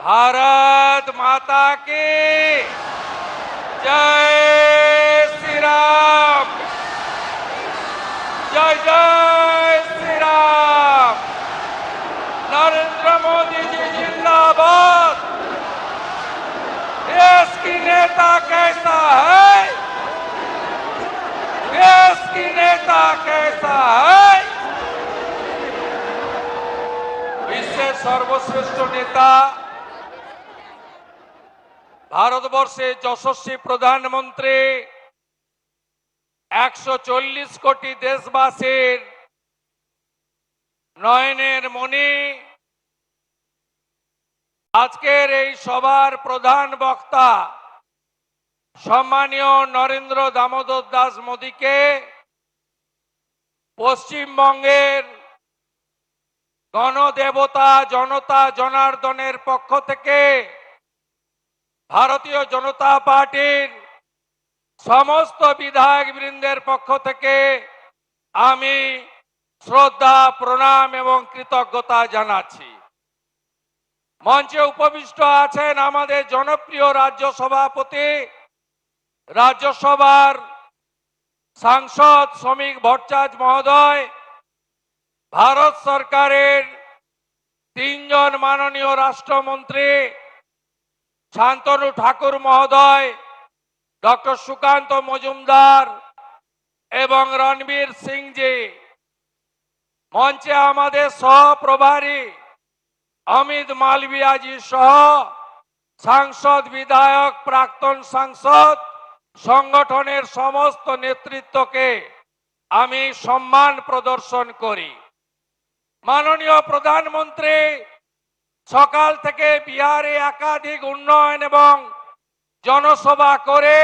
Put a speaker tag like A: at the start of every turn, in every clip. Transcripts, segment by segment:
A: भारत माता की जय श्री राम जय जय श्री राम नरेंद्र मोदी जी जिंदाबाद देश की नेता कैसा है देश की नेता कैसा है বিশ্বের সর্বশ্রেষ্ঠ নেতা ভারতবর্ষের যশস্বী প্রধানমন্ত্রী একশো চল্লিশ কোটি দেশবাসীর নয়নের মণি। আজকের এই সভার প্রধান বক্তা সম্মানীয় নরেন্দ্র দামোদর দাস মোদীকে পশ্চিমবঙ্গের গণদেবতা জনতা জনার্দনের পক্ষ থেকে ভারতীয় জনতা পার্টির সমস্ত বিধায়ক বৃন্দের পক্ষ থেকে আমি শ্রদ্ধা, প্রণাম এবং কৃতজ্ঞতা জানাচ্ছি। মঞ্চে উপবিষ্ট আছেন আমাদের জনপ্রিয় রাজ্য সভাপতি, রাজ্যসভার সাংসদ শ্রমিক ভট্টাচ মহোদয়, ভারত সরকারের তিনজন মাননীয় রাষ্ট্রমন্ত্রী শান্তনু ঠাকুর মহোদয়, ডক্টর সুকান্ত মজুমদার এবং রণবীর সিংজি। মঞ্চে আমাদের সহপ্রভারী অমিত মালবিয়াজি সহ সাংসদ, বিধায়ক, প্রাক্তন সাংসদ সংগঠনের সমস্ত নেতৃত্বকে আমি সম্মান প্রদর্শন করি। মাননীয় প্রধানমন্ত্রী সকাল থেকে বিহারে একাধিক উন্নয়ন এবং জনসভা করে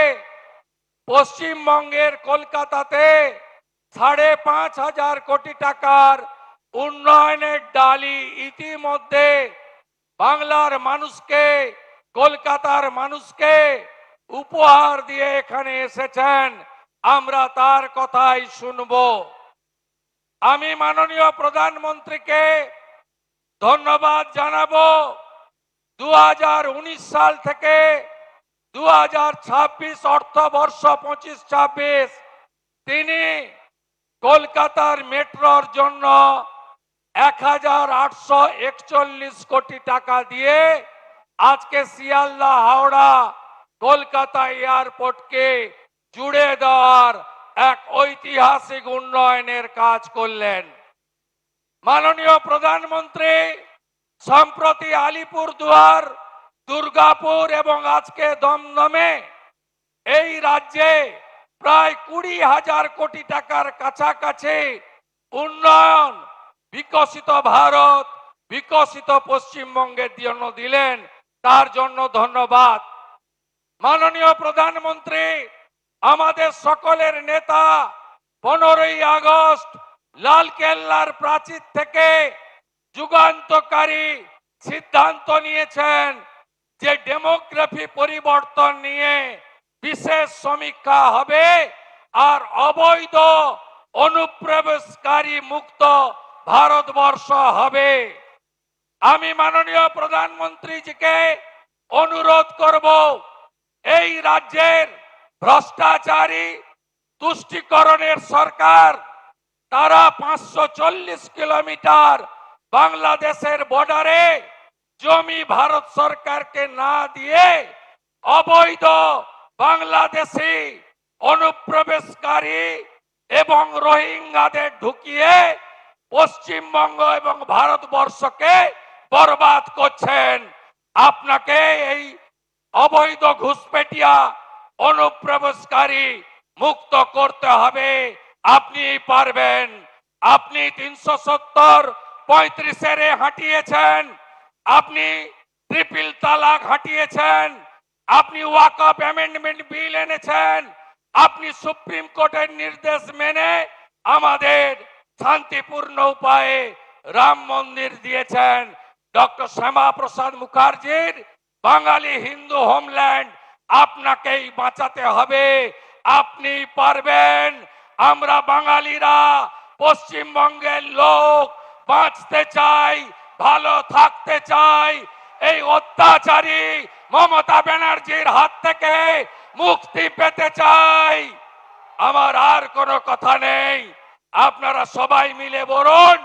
A: পশ্চিমবঙ্গের কলকাতাতে সাড়ে পাঁচ হাজার কোটি টাকার উন্নয়নের ডালি ইতিমধ্যে বাংলার মানুষকে, কলকাতার মানুষকে উপহার দিয়ে এখানে এসেছেন। আমরা তার কথাই শুনব। আমি মাননীয় প্রধানমন্ত্রীকে ধন্যবাদ জানাব। দু হাজার উনিশ সাল থেকে দু হাজার ছাব্বিশ অর্থবর্ষ পঁচিশ ছাব্বিশ, তিনি কলকাতার মেট্রোর জন্য এক হাজার আটশো একচল্লিশ কোটি টাকা দিয়ে আজকে শিয়ালদা, হাওড়া, কলকাতা এয়ারপোর্টকে জুড়ে দেওয়ার এক ঐতিহাসিক উন্নয়নের কাজ করলেন। মাননীয় প্রধানমন্ত্রী, সম্প্রতি আলিপুর দুয়ার, দুর্গাপুর এবং আজকে দমদমে এই রাজ্যে প্রায় কুড়ি হাজার কোটি টাকার কাছাকাছি উন্নয়ন, বিকশিত ভারত, বিকশিত পশ্চিমবঙ্গের জন্য দিলেন, তার জন্য ধন্যবাদ। মাননীয় প্রধানমন্ত্রী, আমাদের সকলের নেতা, পনেরোই আগস্ট লাল কেল্লার প্রাচীর থেকে যুগান্তকারী সিদ্ধান্ত নিয়েছেন যে ডেমোগ্রাফি পরিবর্তন নিয়ে বিশেষ সমীক্ষা হবে আর অবৈধ অনুপ্রবেশকারী মুক্ত ভারতবর্ষ হবে। আমি মাননীয় প্রধানমন্ত্রীজিকে অনুরোধ করব, এই রাজ্যের ভ্রষ্টাচারী তুষ্টিকরণের সরকার তারা পাঁচশো চল্লিশ কিলোমিটার বাংলাদেশের বর্ডারে জমি ভারত সরকারকে না দিয়ে অবৈধ বাংলাদেশি অনুপ্রবেশকারী এবং রোহিঙ্গাদের ঢুকিয়ে পশ্চিমবঙ্গ এবং ভারতবর্ষকে বরবাদ করছেন। আপনাকে এই অবৈধ ঘুষপেটিয়া অনুপ্রবেশকারী মুক্ত করতে হবে। আপনি পারবেন। আপনি তিনশো সত্তর পঁয়ত্রিশের হাঁটিয়েছেন। আপনি ট্রিপল তালাক হাঁটিয়েছেন। আপনি ওয়াকআপ অ্যামেন্ডমেন্ট বিল এনেছেন। আপনি সুপ্রিম কোর্টের নির্দেশ মেনে আমাদের শান্তিপূর্ণ উপায়ে রাম মন্দির দিয়েছেন। ডক্টর শ্যামা প্রসাদ মুখার্জির বাঙালি হিন্দু হোমল্যান্ড আপনাকেই বাঁচাতে হবে। আপনি পারবেন। আমরা বাঙালিরা পশ্চিমবঙ্গের লোক, বাঁচতে চাই, ভালো থাকতে চাই। এই অত্যাচারী মমতা ব্যানার্জির হাত থেকে মুক্তি পেতে চাই। আমার আর কোনো কথা নেই। আপনারা সবাই মিলে বলুন,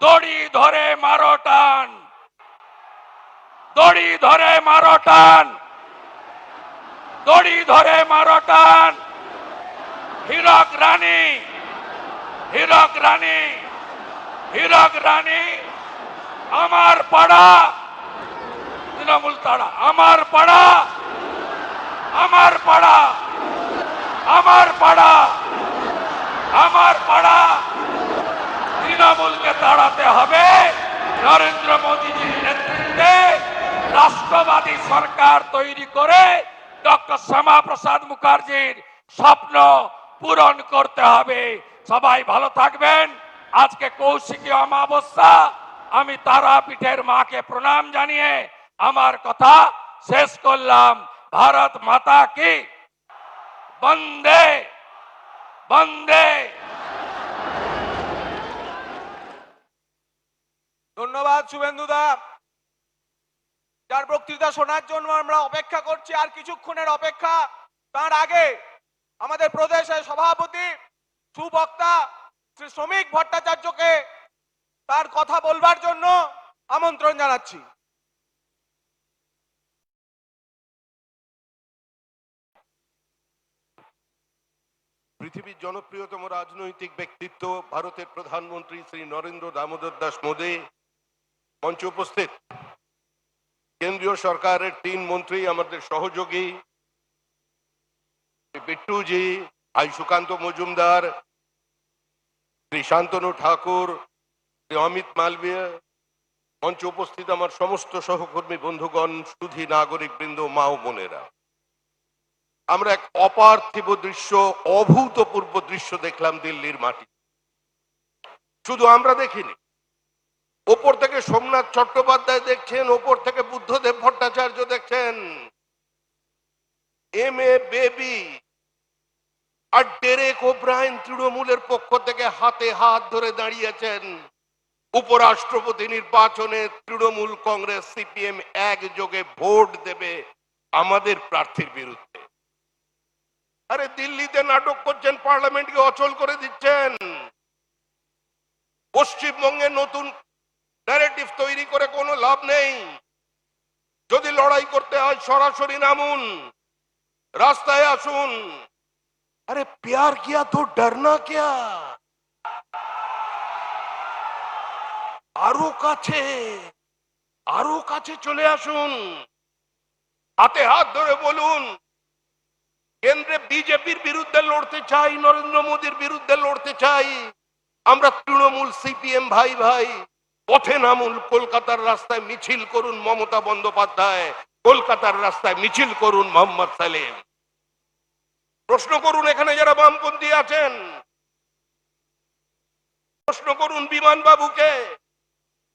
A: দড়ি ধরে মারো টান। দড়ি ধরে মারো টান। দড়ি ধরে মারো টান। হীরক রানী হীরক রানী হীরক রানী, আমার পাড়া, তৃণমূল তাড়া, আমার পাড়া আমার পাড়া আমার পাড়া আমার পাড়া, তৃণমূলকে তাড়াতে হবে। নরেন্দ্র মোদীজির নেতৃত্বে রাষ্ট্রবাদী সরকার তৈরি করে ডক্টর শ্যামা প্রসাদ মুখার্জির স্বপ্ন পূরণ করতে হবে। সবাই ভালো থাকবেন। আজকে কৌশিকী অমাবস্যা। আমি তারাপীঠের মাকে প্রণাম জানিয়ে আমার কথা শেষ করলাম। ভারত মাতা কি? বন্দে বন্দে।
B: ধন্যবাদ শুভেন্দু দা। যার বক্তৃতা শোনার জন্য আমরা অপেক্ষা করছি, আর কিছুক্ষণের অপেক্ষা তার আগে আমাদের প্রদেশের সভাপতি সুবক্তা শ্রী শ্রমিক ভট্টাচার্যকে তার কথা বলবার জন্য আমন্ত্রণ জানাচ্ছি।
C: পৃথিবীর জনপ্রিয়তম রাজনৈতিক ব্যক্তিত্ব ভারতের প্রধানমন্ত্রী শ্রী নরেন্দ্র দামোদর দাস মোদী মঞ্চে উপস্থিত। কেন্দ্রীয় সরকারের তিন মন্ত্রী আমাদের সহযোগী বিট্টুজি ভাই সুকান্ত মজুমদার শ্রী শান্তনু ঠাকুর শ্রী অমিত মালবিয়া মঞ্চে উপস্থিত আমার সমস্ত সহকর্মী বন্ধুগণ সুধী নাগরিক বৃন্দ মা ও বোনেরা। আমরা এক অপার্থিব দৃশ্য, অভূতপূর্ব দৃশ্য দেখলাম দিল্লির মাটি। শুধু আমরা দেখিনি। ওপর থেকে সোমনাথ চট্টোপাধ্যায় দেখছেন, ওপর থেকে বুদ্ধদেব ভট্টাচার্য দেখছেন। এম এ বেবি আর ডেরেক ওব্রায়ন তৃণমূলের পক্ষ থেকে হাতে হাত ধরে দাঁড়িয়েছেন উপরাষ্ট্রপতি নির্বাচনে তৃণমূল কংগ্রেস সিপিএম একযোগে ভোট দেবে আমাদের প্রার্থীর বিরুদ্ধে। আরে দিল্লিতে নাটক করছেন, পার্লামেন্টকে অচল করে দিচ্ছেন। পশ্চিমবঙ্গে নতুন ন্যারেটিভ তৈরি করে কোনো লাভ নেই। যদি লড়াই করতে হয়, সরাসরি নামুন, রাস্তায় আসুন। আরে প্যার কিয়া তো ডরনা কিয়া আরও কাছে আরও কাছে চলে আসুন হাতে হাত ধরে বলুন কেন্দ্রে বিজেপির বিরুদ্ধে লড়তে চাই নরেন্দ্র মোদীর বিরুদ্ধে লড়তে চাই আমরা তৃণমূল সিপিএম ভাই ভাই পথে নামুন কলকাতার রাস্তায় মিছিল করুন মমতা বন্দ্যোপাধ্যায়। কলকাতার রাস্তায় মিছিল করুন মোহাম্মদ সালেম প্রশ্ন করুন, এখানে যারা বামপন্থী আছেন। প্রশ্ন করুন বিমান বাবুকে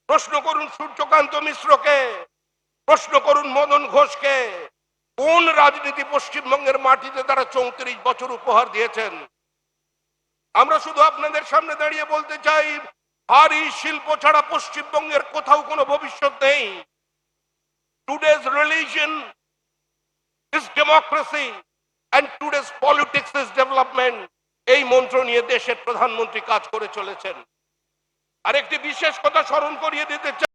C: প্রশ্ন করুন, সূর্যকান্ত মিশ্রকে। প্রশ্ন করুন, মদন ঘোষকে। কোন রাজনীতি পশ্চিমবঙ্গের মাটিতে তারা চৌত্রিশ বছর উপহার দিয়েছেন? আমরা শুধু আপনাদের সামনে দাঁড়িয়ে বলতে চাই, ভারী শিল্প ছাড়া পশ্চিমবঙ্গের কোথাও কোনো ভবিষ্যৎ নেই। Today's religion is democracy and today's politics is development এই মন্ত্র নিয়ে দেশের প্রধানমন্ত্রী কাজ করে চলেছেন। আর একটি বিশেষ কথা স্মরণ করিয়ে দিতে চাই।